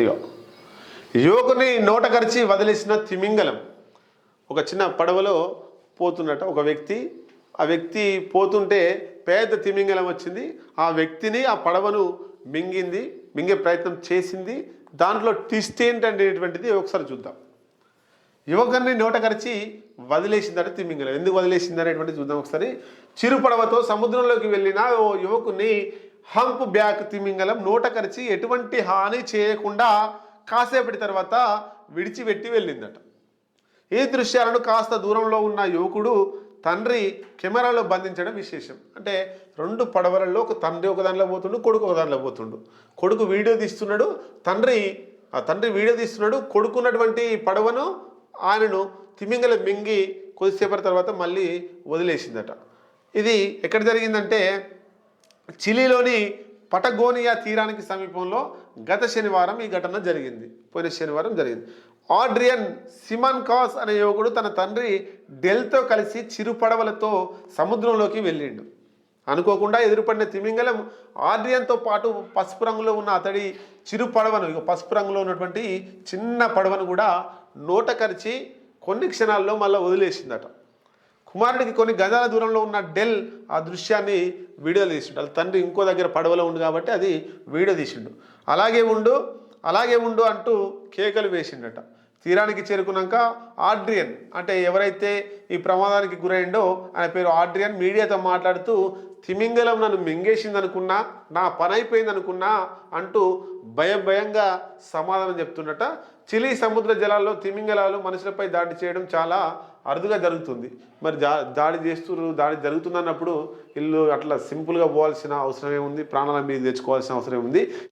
ఇగో. యువకుని నోట కరిచి వదిలేసిన తిమింగలం ఒక చిన్న పడవలో పోతున్నట ఒక వ్యక్తి. ఆ వ్యక్తి పోతుంటే పేద తిమింగలం వచ్చింది. ఆ వ్యక్తిని ఆ పడవను మింగింది మింగే ప్రయత్నం చేసింది. దాంట్లో ట్విస్ట్ ఏంటంటేటువంటిది ఒకసారి చూద్దాం. యువకుని నోట కరిచి వదిలేసిందట తిమింగలం. ఎందుకు వదిలేసింది అనేటువంటిది చూద్దాం ఒకసారి. చిరు పడవతో సముద్రంలోకి వెళ్ళిన ఓ యువకుని హంప్ బ్యాక్ తిమింగలం నోట కరిచి ఎటువంటి హాని చేయకుండా కాసేపటి తర్వాత విడిచిపెట్టి వెళ్ళిందట. ఈ దృశ్యాలను కాస్త దూరంలో ఉన్న యువకుడు తండ్రి కెమెరాలో బంధించడం విశేషం. అంటే రెండు పడవలలో ఒక తండ్రి ఒక దానిలో పోతుండు కొడుకు ఒక దానిలో పోతుండు. కొడుకు వీడియో తీస్తున్నాడు తండ్రి ఆ తండ్రి వీడియో తీస్తున్నాడు కొడుకున్నటువంటి పడవను ఆయనను తిమింగల మింగి కొద్దిసేపటి తర్వాత మళ్ళీ వదిలేసిందట. ఇది ఎక్కడ జరిగిందంటే చిలీలోని పటగోనియా తీరానికి సమీపంలో గత శనివారం ఈ ఘటన జరిగింది. పోయిన శనివారం జరిగింది. ఆడ్రియన్ సిమన్ కాస్ అనే యువకుడు తన తండ్రి డెల్తో కలిసి చిరు పడవలతో సముద్రంలోకి వెళ్ళిండు. అనుకోకుండా ఎదురుపడిన తిమింగలం ఆడ్రియన్తో పాటు పసుపు రంగులో ఉన్న అతడి చిరు పడవను ఇక పసుపు రంగులో ఉన్నటువంటి చిన్న పడవను కూడా నోట కరిచి కొన్ని క్షణాల్లో మళ్ళీ వదిలేసిందట. కుమారుడికి కొన్ని గజాల దూరంలో ఉన్న డెల్ ఆ దృశ్యాన్ని వీడియో తీసిండు. వాళ్ళ తండ్రి ఇంకో దగ్గర పడవలో ఉండు కాబట్టి అది వీడియో తీసిండు. అలాగే ఉండు అలాగే ఉండు అంటూ కేకలు వేసిండట. తీరానికి చేరుకున్నాక ఆడ్రియన్ అంటే ఎవరైతే ఈ ప్రమాదానికి గురైండో ఆయన పేరు ఆడ్రియన్. మీడియాతో మాట్లాడుతూ తిమింగలం నన్ను మింగేసింది అనుకున్నా నా పని అయిపోయింది అనుకున్నా అంటూ భయం భయంగా సమాధానం చెప్తుండట. చిలీ సముద్ర జలాల్లో తిమింగలాలు మనుషులపై దాడి చేయడం చాలా అరుదుగా జరుగుతుంది. మరి దా దాడి చేస్తున్నారు దాడి జరుగుతుందన్నప్పుడు వీళ్ళు అట్లా సింపుల్గా పోవాల్సిన అవసరం ఏముంది ప్రాణాల మీద తెచ్చుకోవాల్సిన అవసరం ఉంది.